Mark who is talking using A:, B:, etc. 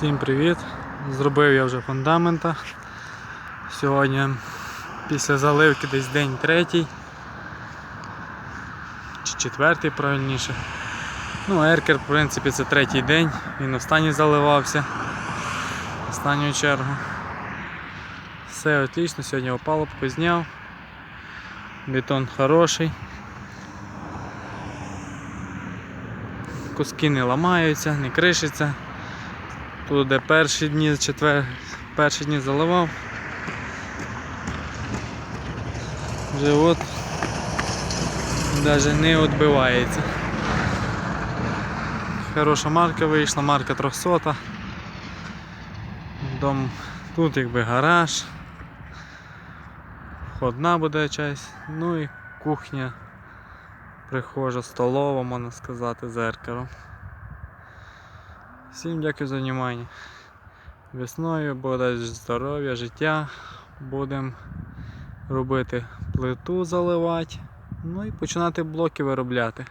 A: Всім привіт! Зробив я вже фундамента. Сьогодні після заливки десь день третій. Чи четвертий правильніше. Ну, еркер, в принципі, це третій день, він останній заливався. Останню чергу. Все отлично, сьогодні опалубку зняв. Бетон хороший. Куски не ламаються, не кришаться. Тут де перші дні, четвер... перші дні заливав. Вже от навіть не відбивається. Хороша марка вийшла, марка 300. Дом тут якби гараж. Входна буде часть, ну і кухня, прихожа, столова, можна сказати, зеркало. Всім дякую за увагу. Весною буде здоров'я, життя. Будемо робити плиту заливати. Ну і починати блоки виробляти.